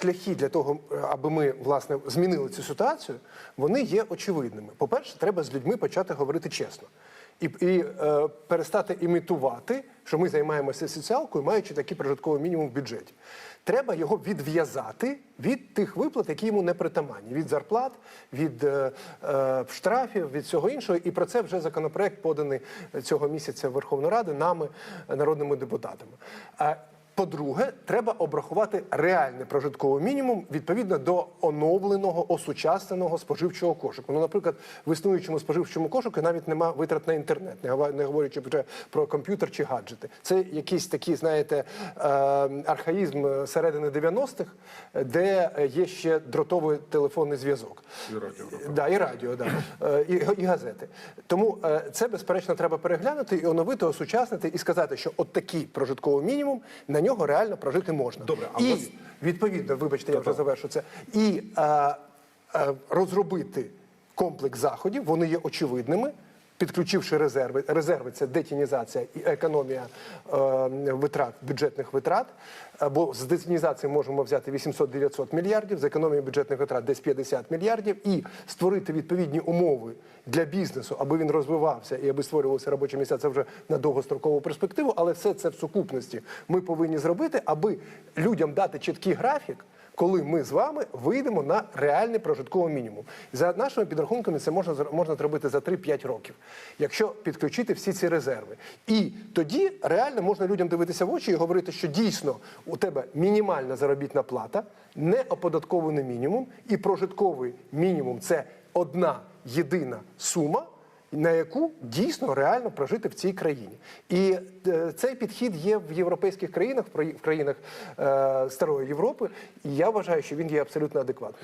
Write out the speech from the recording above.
шляхи для того, е, аби ми власне змінили цю ситуацію, вони є очевидними. По-перше, треба з людьми почати говорити чесно. І, і е, перестати імітувати, що ми займаємося соціалкою, маючи такий прожитковий мінімум в бюджеті. Треба його відв'язати від тих виплат, які йому не притаманні, від зарплат, від е, е, штрафів, від всього іншого. І про це вже законопроект поданий цього місяця в Верховну Раду нами, е, народними депутатами. По-друге, треба обрахувати реальний прожитковий мінімум відповідно до оновленого, осучасненого споживчого кошику. Ну, наприклад, в існуючому споживчому кошику навіть нема витрат на інтернет, не говорячи вже про комп'ютер чи гаджети. Це якийсь такий, знаєте, е, архаїзм е, середини 90-х, де е, є ще дротовий телефонний зв'язок. І радіо, Да, і радіо, да. Е, і, і газети. Тому е, це, безперечно, треба переглянути і оновити, осучаснити і сказати, що от такий прожитковий мінімум на нього реально прожити можна. Добре, а і вас- відповідно, вибачте, я вже завершу це. І а, а, розробити комплекс заходів, вони є очевидними. Підключивши резерви, резерви це детінізація і економія е, витрат, бюджетних витрат. Бо з детінізації можемо взяти 800-900 мільярдів, з економії бюджетних витрат десь 50 мільярдів, і створити відповідні умови для бізнесу, аби він розвивався і аби створювалися робочі місця. Це вже на довгострокову перспективу. Але все це в сукупності ми повинні зробити, аби людям дати чіткий графік коли ми з вами вийдемо на реальний прожитковий мінімум. За нашими підрахунками, це можна можна зробити за 3-5 років, якщо підключити всі ці резерви. І тоді реально можна людям дивитися в очі і говорити, що дійсно у тебе мінімальна заробітна плата, не оподаткований мінімум, і прожитковий мінімум це одна єдина сума на яку дійсно реально прожити в цій країні. І е, цей підхід є в європейських країнах, в країнах е, Старої Європи, і я вважаю, що він є абсолютно адекватним.